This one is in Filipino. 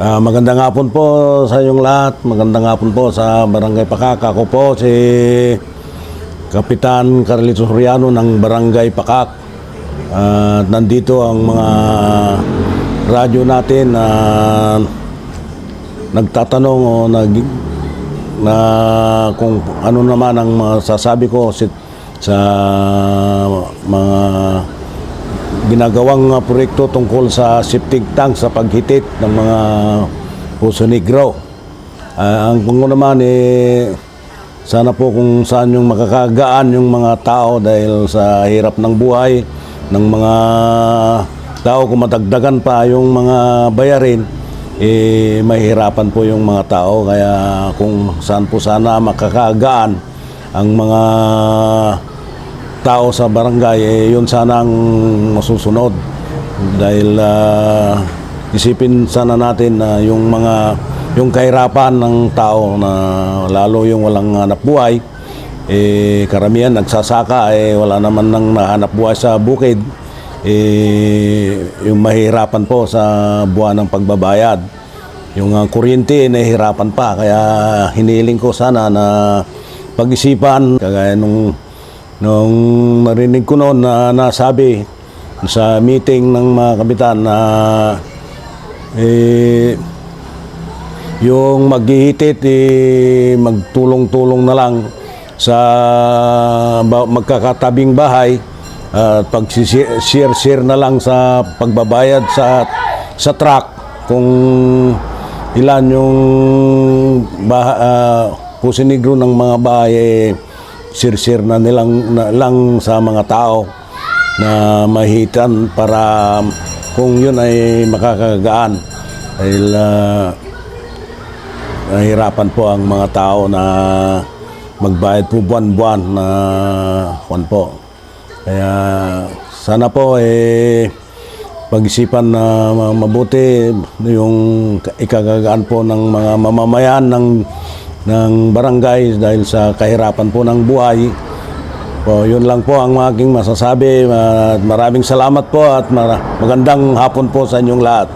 Ah, magandang hapon po sa inyong lahat. Magandang hapon po sa Barangay Pakak. Ako po si Kapitan Carlito Soriano ng Barangay Pakak. At nandito ang mga radyo natin na nagtatanong o nag na kung ano naman ang masasabi ko si, sa mga ginagawang uh, proyekto tungkol sa septic tank sa paghitit ng mga Puso Negro. Ah, ang kung naman eh sana po kung saan yung makakagaan yung mga tao dahil sa hirap ng buhay ng mga tao kung madagdagan pa yung mga bayarin eh mahirapan po yung mga tao kaya kung saan po sana makakagaan ang mga tao sa barangay, eh, yun sana ang masusunod. Dahil ah, isipin sana natin na yung mga yung kahirapan ng tao na lalo yung walang hanap buhay, eh, karamihan nagsasaka, eh, wala naman nang nahanap buhay sa bukid, eh, yung mahirapan po sa buwan ng pagbabayad. Yung uh, kuryente, nahihirapan pa. Kaya hiniling ko sana na pag-isipan, kagaya nung Nung narinig ko noon na nasabi sa meeting ng mga kapitan na eh, yung maghihitit eh, magtulong-tulong na lang sa magkakatabing bahay at pag-share-share na lang sa pagbabayad sa sa truck kung ilan yung bah, uh, puso negro ng mga bahay eh, sir-sir na nilang na, lang sa mga tao na mahitan para kung yun ay makakagaan dahil ah, nahirapan po ang mga tao na magbayad po buwan-buwan na kwan po. Kaya sana po eh pag-isipan na ma- mabuti yung ikagagaan po ng mga mamamayan ng ng barangay dahil sa kahirapan po ng buhay. Po, yun lang po ang aking masasabi. Maraming salamat po at magandang hapon po sa inyong lahat.